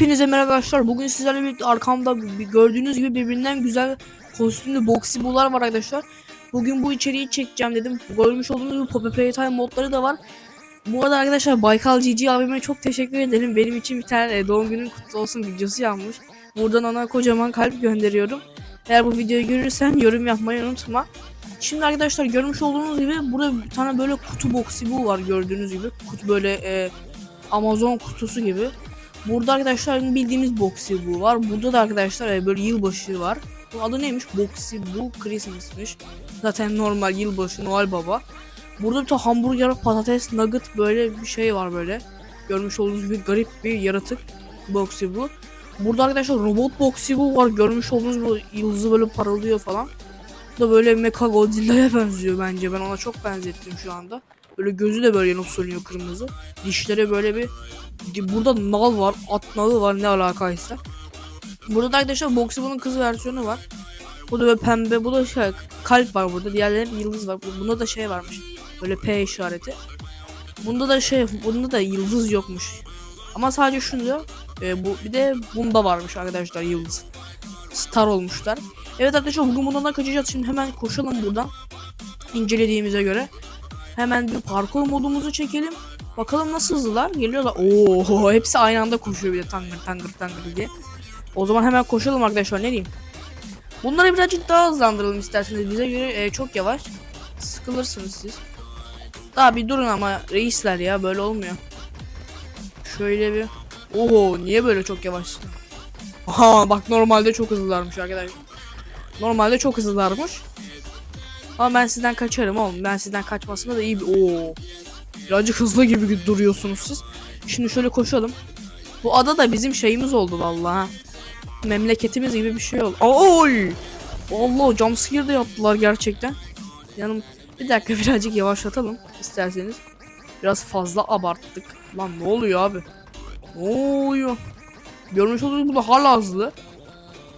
Hepinize merhaba arkadaşlar. Bugün sizlerle birlikte arkamda gördüğünüz gibi birbirinden güzel kostümlü boxibular var arkadaşlar. Bugün bu içeriği çekeceğim dedim. Görmüş olduğunuz gibi Poppy Playtime modları da var. Bu arada arkadaşlar Baykal GG abime çok teşekkür ederim. Benim için bir tane e, doğum günün kutlu olsun videosu yapmış. Buradan ona kocaman kalp gönderiyorum. Eğer bu videoyu görürsen yorum yapmayı unutma. Şimdi arkadaşlar görmüş olduğunuz gibi burada bir tane böyle kutu boxibu var gördüğünüz gibi. Kutu böyle e, Amazon kutusu gibi. Burada arkadaşlar bildiğimiz Boxy bu var. Burada da arkadaşlar e, böyle yılbaşı var. Bu adı neymiş? Boxy bu Christmas'mış. Zaten normal yılbaşı Noel Baba. Burada bir tane hamburger, patates, nugget böyle bir şey var böyle. Görmüş olduğunuz gibi garip bir yaratık Boxy bu. Burada arkadaşlar robot Boxy bu var. Görmüş olduğunuz bu yıldızı böyle parıldıyor falan. Bu da böyle Mecha Godzilla'ya benziyor bence. Ben ona çok benzettim şu anda. Böyle gözü de böyle yanıp sönüyor kırmızı. Dişleri böyle bir Burada nal var, at nalı var ne alakaysa. Burada da arkadaşlar Boxy'nin kız versiyonu var. Bu da böyle pembe, bu da şey kalp var burada. Diğerlerinde yıldız var. Bu- Bunda da şey varmış. Böyle P işareti. Bunda da şey, bunda da yıldız yokmuş. Ama sadece şunda e, bu bir de bunda varmış arkadaşlar yıldız. Star olmuşlar. Evet arkadaşlar bugün bundan kaçacağız. Şimdi hemen koşalım buradan. İncelediğimize göre. Hemen bir parkur modumuzu çekelim. Bakalım nasıl hızlılar. Geliyorlar. Oo, hepsi aynı anda koşuyor bir de tangır tangır tangır diye. O zaman hemen koşalım arkadaşlar ne diyeyim. Bunları birazcık daha hızlandıralım isterseniz. Bize göre e, çok yavaş. Sıkılırsınız siz. Daha bir durun ama reisler ya böyle olmuyor. Şöyle bir. Oo niye böyle çok yavaş? Aha bak normalde çok hızlılarmış arkadaşlar. Normalde çok hızlılarmış. Ama ben sizden kaçarım oğlum. Ben sizden kaçmasına da iyi bir... Oo. Birazcık hızlı gibi duruyorsunuz siz. Şimdi şöyle koşalım. Bu ada da bizim şeyimiz oldu vallahi. Memleketimiz gibi bir şey oldu. Oy! Allah jumpscare de yaptılar gerçekten. Yanım bir dakika birazcık yavaşlatalım isterseniz. Biraz fazla abarttık. Lan ne oluyor abi? Ne oluyor? Görmüş olduğunuz bu da hala hızlı.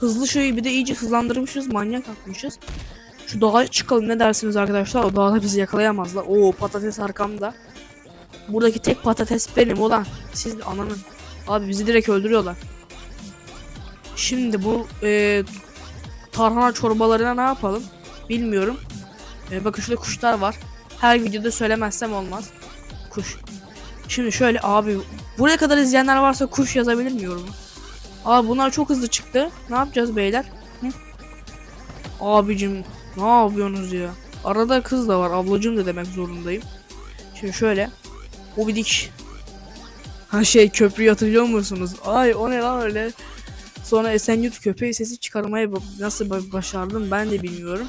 Hızlı şeyi bir de iyice hızlandırmışız. Manyak atmışız. Şu dağa çıkalım ne dersiniz arkadaşlar? O dağda bizi yakalayamazlar. Oo patates arkamda. Buradaki tek patates benim ulan. Siz de ananın. Abi bizi direkt öldürüyorlar. Şimdi bu e, tarhana çorbalarına ne yapalım? Bilmiyorum. E, bakın şurada kuşlar var. Her videoda söylemezsem olmaz. Kuş. Şimdi şöyle abi buraya kadar izleyenler varsa kuş yazabilir mi yoruma? Abi bunlar çok hızlı çıktı. Ne yapacağız beyler? Hı? Abicim ne yapıyorsunuz ya? Arada kız da var. Ablacım da demek zorundayım. Şimdi şöyle. O bir dik. Ha şey köprüyü hatırlıyor musunuz? Ay o ne lan öyle. Sonra Esenyurt köpeği sesi çıkarmayı nasıl ba- başardım ben de bilmiyorum.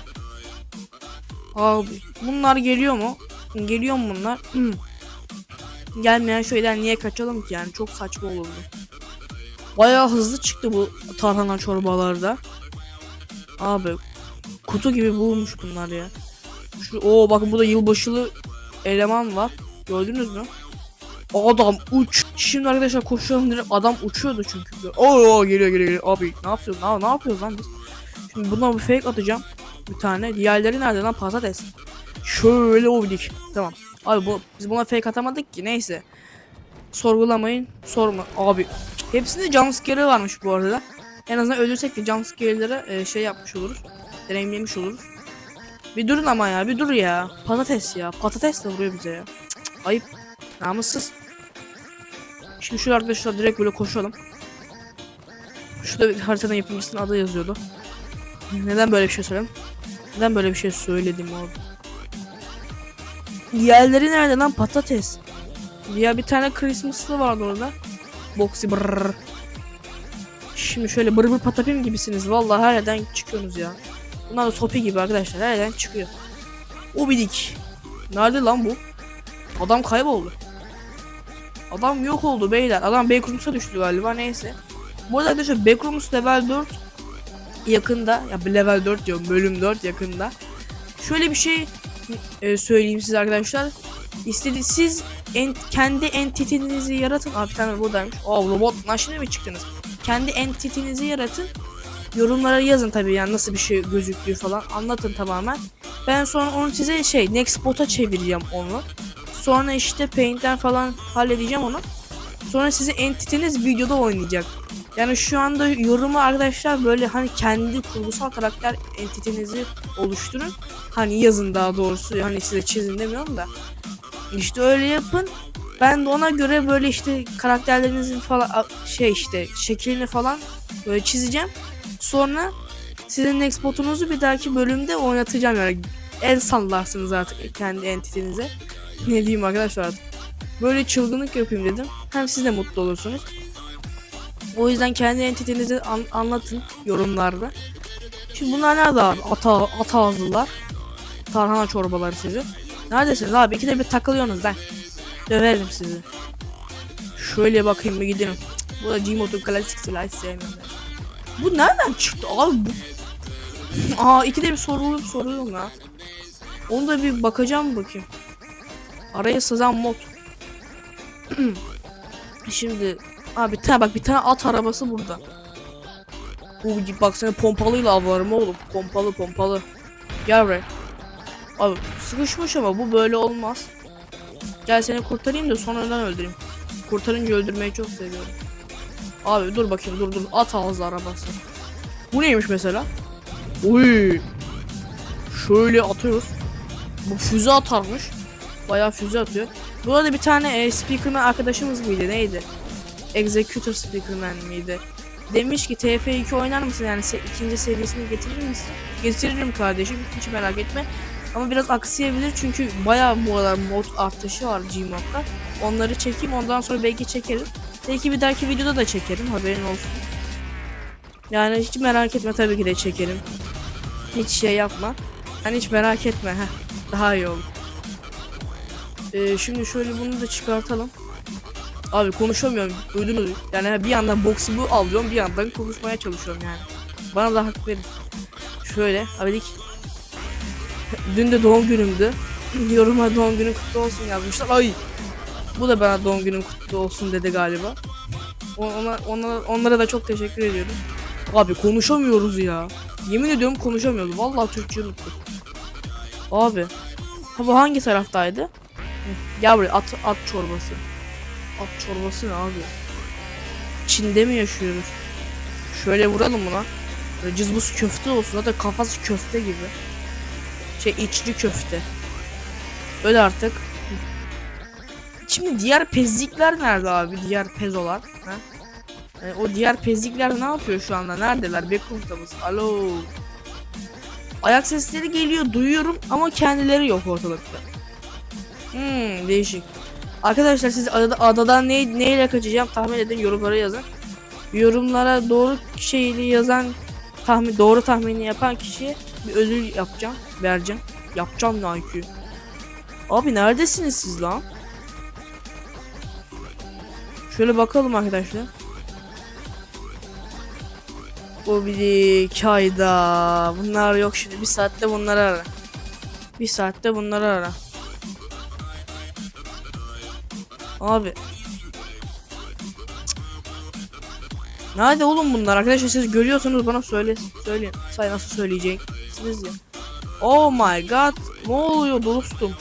Abi bunlar geliyor mu? Geliyor mu bunlar? Hmm. Gelmeyen şeyden niye kaçalım ki yani çok saçma olurdu. Bayağı hızlı çıktı bu tarhana çorbalarda. Abi kutu gibi bulmuş bunlar ya. Şu o bakın burada yılbaşılı eleman var. Gördünüz mü? Adam uç. Şimdi arkadaşlar koşuyorum direkt adam uçuyordu çünkü. Oo geliyor geliyor geliyor. Abi ne yapıyorsun? Ne, ne yapıyoruz lan biz? Şimdi buna bir fake atacağım. Bir tane. Diğerleri nerede lan patates? Şöyle ovdik. Tamam. Abi bu biz buna fake atamadık ki neyse. Sorgulamayın. Sorma. Abi hepsinde jumpscare'ı varmış bu arada. En azından ölürsek de jumpscare'ları e, şey yapmış oluruz. Deneyimlemiş oluruz. Bir durun ama ya bir dur ya. Patates ya. Patates de vuruyor bize ya. Ayıp. Namussuz. Şimdi şu arkadaşlar direkt böyle koşalım. Şurada bir haritanın yapımcısının adı yazıyordu. Neden böyle bir şey söyledim? Neden böyle bir şey söyledim orada? Diğerleri nerede lan patates? Ya bir tane Christmas'lı vardı orada. Boxy brrrr. Şimdi şöyle bır bır patapim gibisiniz. Vallahi her yerden çıkıyorsunuz ya. Bunlar da sopi gibi arkadaşlar. Her yerden çıkıyor. O bidik. Nerede lan bu? Adam kayboldu. Adam yok oldu beyler. Adam Backrooms'a düştü galiba neyse. Bu arada arkadaşlar Backrooms level 4 yakında. Ya level 4 diyorum bölüm 4 yakında. Şöyle bir şey e, söyleyeyim size arkadaşlar. İstedi siz en, kendi entitinizi yaratın. Abi bir tane buradaymış. Aa robot lan şimdi mi çıktınız? Kendi entitinizi yaratın. Yorumlara yazın tabii yani nasıl bir şey gözüktüğü falan anlatın tamamen. Ben sonra onu size şey Nextbot'a çevireceğim onu. Sonra işte Paint'ten falan halledeceğim onu. Sonra size entitiniz videoda oynayacak. Yani şu anda yorumu arkadaşlar böyle hani kendi kurgusal karakter entitenizi oluşturun. Hani yazın daha doğrusu hani size çizin demiyorum da. İşte öyle yapın. Ben de ona göre böyle işte karakterlerinizin falan şey işte şeklini falan böyle çizeceğim. Sonra sizin next botunuzu bir dahaki bölümde oynatacağım yani. El sallarsınız artık kendi entitenize. Ne diyeyim arkadaşlar. Böyle çılgınlık yapayım dedim. Hem siz de mutlu olursunuz. O yüzden kendi entitenizi an- anlatın yorumlarda. Şimdi bunlar nerede abi? Ata, ata ağızlılar. Tarhana çorbaları sizi. Neredesiniz abi? İkide bir takılıyorsunuz ben. Döverim sizi. Şöyle bakayım bir gidelim. Bu da Gmod'un klasik silahı sevmiyorum. Bu nereden çıktı abi bu? Aa ikide bir sorulup soruyorum ya. Onu da bir bakacağım bakayım. Araya sızan mod. Şimdi abi tane bak bir tane at arabası burada. Bu bak seni pompalıyla avlarım oğlum. Pompalı pompalı. Gel buraya. Abi sıkışmış ama bu böyle olmaz. Gel seni kurtarayım da sonradan öldüreyim. Kurtarınca öldürmeyi çok seviyorum. Abi dur bakayım dur dur at ağzı arabası. Bu neymiş mesela? Uy. Şöyle atıyoruz. Bu füze atarmış. Bayağı füze atıyor. Bu arada bir tane e, speakerman arkadaşımız mıydı neydi? Executor speakerman miydi? Demiş ki TF2 oynar mısın yani se- ikinci serisini getirir misin? Getiririm kardeşim hiç merak etme. Ama biraz aksayabilir çünkü bayağı bu aralar mod artışı var Gmod'da. Onları çekeyim ondan sonra belki çekerim. Belki bir dahaki videoda da çekerim haberin olsun. Yani hiç merak etme tabii ki de çekerim. Hiç şey yapma. Hani hiç merak etme heh. Daha iyi olur. Ee, şimdi şöyle bunu da çıkartalım. Abi konuşamıyorum. Duydunuz. Yani bir yandan box'u bu alıyorum bir yandan konuşmaya çalışıyorum yani. Bana da hak verin. Şöyle abidik. Dün de doğum günümdü. Yoruma doğum günün kutlu olsun yazmışlar. Ay. Bu da bana doğum günün kutlu olsun dedi galiba. Ona, ona, onlara da çok teşekkür ediyorum. Abi konuşamıyoruz ya. Yemin ediyorum konuşamıyoruz. Vallahi Türkçe unuttuk. Abi. Ha bu hangi taraftaydı? Gel buraya at, at çorbası. At çorbası ne abi? Çin'de mi yaşıyoruz? Şöyle vuralım buna. Böyle cızbız köfte olsun. Zaten kafası köfte gibi. Şey içli köfte. Öyle artık. Şimdi diğer pezlikler nerede abi? Diğer pezolar. Ha? Yani o diğer pezlikler ne yapıyor şu anda? Neredeler? Backroom'da mısın? Alo. Ayak sesleri geliyor, duyuyorum ama kendileri yok ortalıkta. Hmm, değişik. Arkadaşlar siz adada, adadan ne, neyle kaçacağım tahmin edin yorumlara yazın. Yorumlara doğru şeyini yazan tahmin doğru tahmini yapan kişiye bir ödül yapacağım, vereceğim. Yapacağım IQ. Abi neredesiniz siz lan? Şöyle bakalım arkadaşlar. O bir kayda. Bunlar yok şimdi. Bir saatte bunları ara. Bir saatte bunları ara. Abi. Nerede oğlum bunlar arkadaşlar siz görüyorsanız bana söyle söyleyin. Say nasıl söyleyeceksiniz ya. Oh my god. Ne oluyor dostum?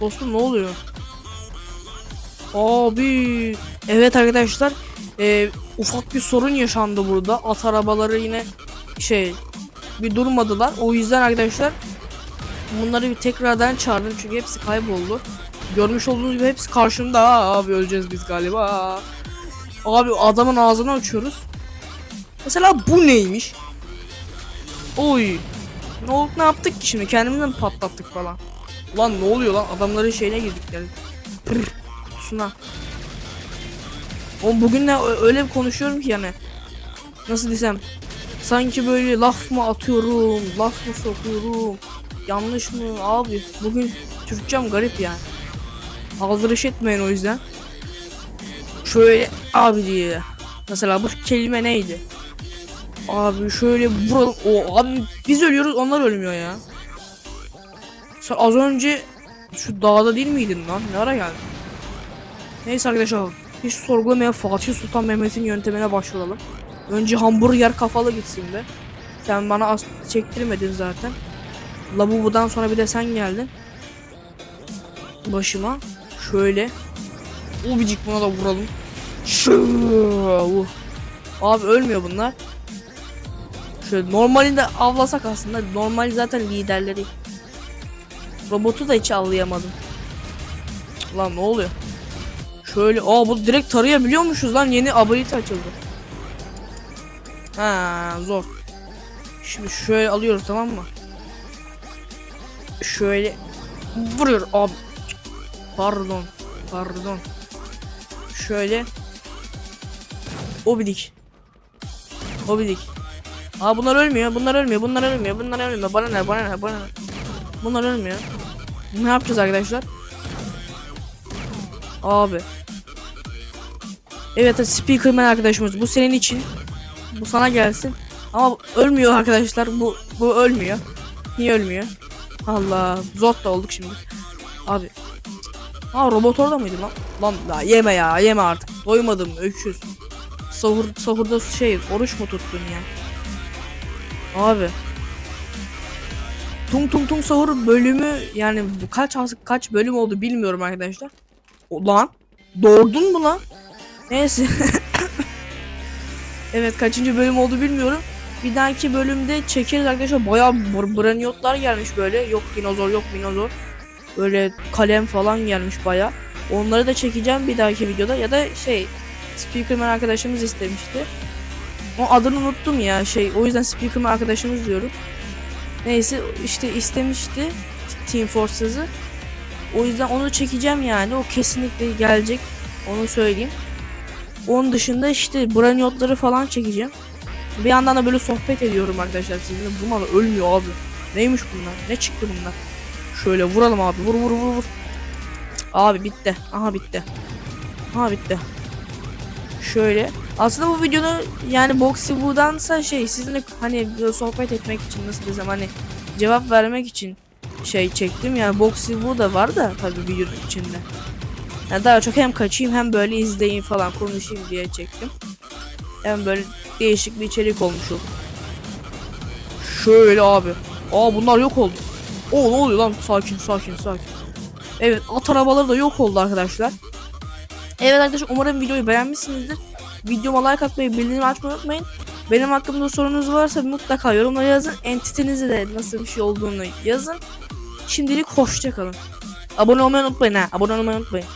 Dostum ne oluyor? Abi. Evet arkadaşlar. Ee, ufak bir sorun yaşandı burada. At arabaları yine şey bir durmadılar. O yüzden arkadaşlar bunları bir tekrardan çağırdım çünkü hepsi kayboldu. Görmüş olduğunuz gibi hepsi karşımda. Abi öleceğiz biz galiba. Abi adamın ağzını açıyoruz. Mesela bu neymiş? Oy. Ne oldu ne yaptık ki şimdi? Kendimizi mi patlattık falan? Ulan ne oluyor lan? Adamların şeyine girdik yani. Pırr, kutusuna. Oğlum bugün ö- öyle konuşuyorum ki yani. Nasıl desem. Sanki böyle laf mı atıyorum, laf mı sokuyorum. Yanlış mı abi? Bugün Türkçem garip yani. Aldırış etmeyin o yüzden. Şöyle abi diye. Mesela bu kelime neydi? Abi şöyle vuralım. O abi biz ölüyoruz onlar ölmüyor ya. Sen az önce şu dağda değil miydin lan? Ne ara geldin? Neyse arkadaşlar hiç sorgulamaya Fatih Sultan Mehmet'in yöntemine başvuralım. Önce hamburger kafalı gitsin be. Sen bana az çektirmedin zaten. Labubu'dan sonra bir de sen geldin. Başıma. Şöyle. Ubicik buna da vuralım. Şu. Abi ölmüyor bunlar. Şöyle normalinde avlasak aslında normal zaten liderleri. Robotu da hiç avlayamadım. Lan ne oluyor? Şöyle aa bu direkt tarayabiliyormuşuz lan yeni ability açıldı. Ha zor. Şimdi şöyle alıyoruz tamam mı? Şöyle vuruyor abi. Pardon. Pardon. Şöyle. Obidik. Obidik. Aa bunlar ölmüyor. Bunlar ölmüyor. Bunlar ölmüyor. Bunlar ölmüyor. Bana ne? Bana ne? Bana ne? Bunlar ölmüyor. Ne yapacağız arkadaşlar? Abi. Evet Speakerman arkadaşımız bu senin için. Bu sana gelsin. Ama ölmüyor arkadaşlar. Bu bu ölmüyor. Niye ölmüyor? Allah zot da olduk şimdi. Abi. Ha robot orada mıydı lan? Lan la yeme ya yeme artık. Doymadım öküz. Sahur sahurda şey oruç mu tuttun ya? Abi. Tung tung tung sahur bölümü yani kaç kaç bölüm oldu bilmiyorum arkadaşlar. O, lan doğurdun mu lan? Neyse. evet kaçıncı bölüm oldu bilmiyorum. Bir dahaki bölümde çekeriz arkadaşlar. Bayağı br- branyotlar gelmiş böyle. Yok dinozor yok dinozor. Böyle kalem falan gelmiş bayağı. Onları da çekeceğim bir dahaki videoda. Ya da şey Speakerman arkadaşımız istemişti. O adını unuttum ya şey. O yüzden Speakerman arkadaşımız diyorum. Neyse işte istemişti Team Fortress'ı. O yüzden onu çekeceğim yani. O kesinlikle gelecek. Onu söyleyeyim. Onun dışında işte branyotları falan çekeceğim. Bir yandan da böyle sohbet ediyorum arkadaşlar sizinle. Bunlar ölmüyor abi. Neymiş bunlar? Ne çıktı bunlar? Şöyle vuralım abi. Vur vur vur vur. Abi bitti. Aha bitti. Aha bitti. Şöyle. Aslında bu videonu yani Boxy Boo'dansa şey sizinle hani sohbet etmek için nasıl desem hani cevap vermek için şey çektim. Yani Boxy Boo da var da tabii videonun içinde. Yani daha çok hem kaçayım hem böyle izleyin falan konuşayım diye çektim. Hem böyle değişik bir içerik olmuş o. Şöyle abi. Aa bunlar yok oldu. Oo ne oluyor lan? Sakin sakin sakin. Evet at arabaları da yok oldu arkadaşlar. Evet arkadaşlar umarım videoyu beğenmişsinizdir. Videoma like atmayı, bildirim açmayı unutmayın. Benim hakkımda sorunuz varsa mutlaka yorumlara yazın. Entitenizi de nasıl bir şey olduğunu yazın. Şimdilik hoşça kalın. Abone olmayı unutmayın ha. Abone olmayı unutmayın.